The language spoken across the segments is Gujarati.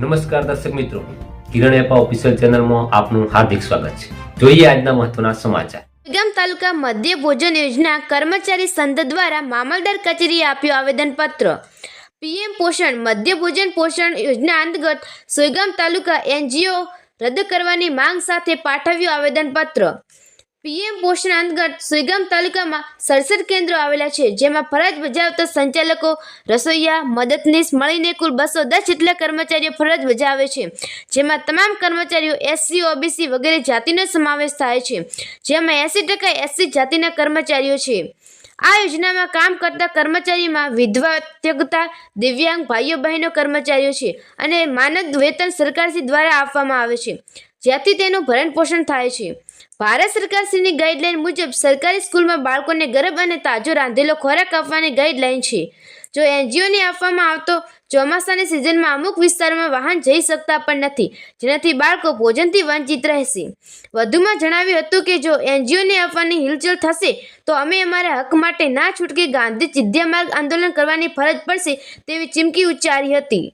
નમસ્કાર દર્શક મિત્રો. કિરણ એપા ઓફિશિયલ ચેનલમાં આપનું હાર્દિક સ્વાગત છે. જોઈએ આજના મહત્વના સમાચાર. ગામ તાલુકા મધ્ય ભોજન યોજના કર્મચારી સંઘ દ્વારા મામલદાર કચેરીએ આપ્યું આવેદનપત્ર. પીએમ પોષણ, મધ્ય ભોજન પોષણ યોજના અંતર્ગત સોયગામ તાલુકા એનજીઓ રદ કરવાની માંગ સાથે પાઠવ્યું આવેદનપત્ર. પીએમ પોષણ અંતર્ગત સુઈગામ તાલુકામાં સડસઠ કેન્દ્રો આવેલા છે, જેમાં ફરજ બજાવતા સંચાલકો રસોઈયા, મદદનીશ મળીને કુલ બસો દસ જેટલા કર્મચારીઓ ફરજ બજાવે છે, જેમાં તમામ કર્મચારીઓ એસસી, ઓબીસી વગેરે જાતિનો સમાવેશ થાય છે, જેમાં એંસી ટકા એસસી જાતિના કર્મચારીઓ છે. આ યોજનામાં કામ કરતા કર્મચારીમાં વિધવા ત્યગતા દિવ્યાંગ ભાઈઓ, બહેનો કર્મચારીઓ છે અને માનદ વેતન સરકારશ્રી દ્વારા આપવામાં આવે છે, જ્યાંથી તેનું ભરણ પોષણ થાય છે. ભારત સરકારશ્રીની ગાઈડલાઈન મુજબ સરકારી સ્કૂલમાં બાળકોને ગરમ અને તાજો રાંધેલો ખોરાક આપવાની ગાઈડલાઈન છે. જો એનજીઓને આપવામાં આવતો ચોમાસાની સિઝનમાં અમુક વિસ્તારોમાં વાહન જઈ શકતા પણ નથી, જેનાથી બાળકો ભોજનથી વંચિત રહેશે. વધુમાં જણાવ્યું હતું કે જો એનજીઓને આપવાની હિલચલ થશે, તો અમે અમારા હક માટે ના છૂટકે ગાંધી ચિધ્યા માર્ગ આંદોલન કરવાની ફરજ પડશે તેવી ચીમકી ઉચ્ચારી હતી.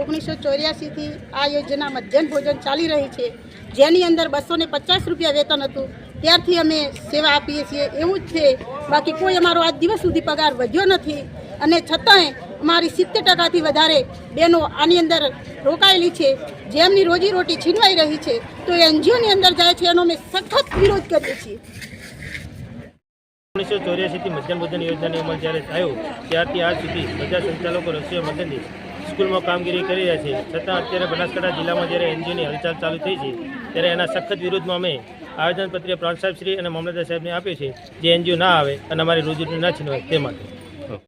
ઓગણીસો ચોર્યાસીથી આ યોજના મધ્યાહન ભોજન ચાલી રહી છે. જેની અંદર બસો ને પચાસ રૂપિયા વેતન હતું, ત્યારથી અમે સેવા આપીએ છીએ. એવું જ છે. બાકી કોઈ અમારો આજ દિવસ સુધી પગાર વધ્યો નથી. અને છતાંય અમારી સિત્તેર ટકાથી વધારે બહેનો આની અંદર રોકાયેલી છે. જેમની રોજીરોટી છીનવાઈ રહી છે, તો એનજીઓની અંદર જાય છે. એનો અમે સખત વિરોધ કરીએ છીએ. ઓગણીસો ચોર્યાસીથી મધ્યાહન ભોજન યોજનાનો અમલ જ્યારે થયો, ત્યારથી આજ સુધી બધા સંચાલકો રસીઓ મદદની સ્કૂલમાં કામગીરી કરી રહ્યા છે છતાં અત્યારે બનાસકાંઠા જિલ્લામાં જ્યારે એનજીઓની હલચાલ ચાલુ થઈ છે, ત્યારે એના સખત વિરુદ્ધમાં અમે આવેદનપત્ર પ્રાંત સાહેબશ્રી અને મામલતદાર સાહેબને આપ્યું છે, જે એનજીઓ ના આવે અને અમારી રોજીરોટી ના છીનવાય તે માટે.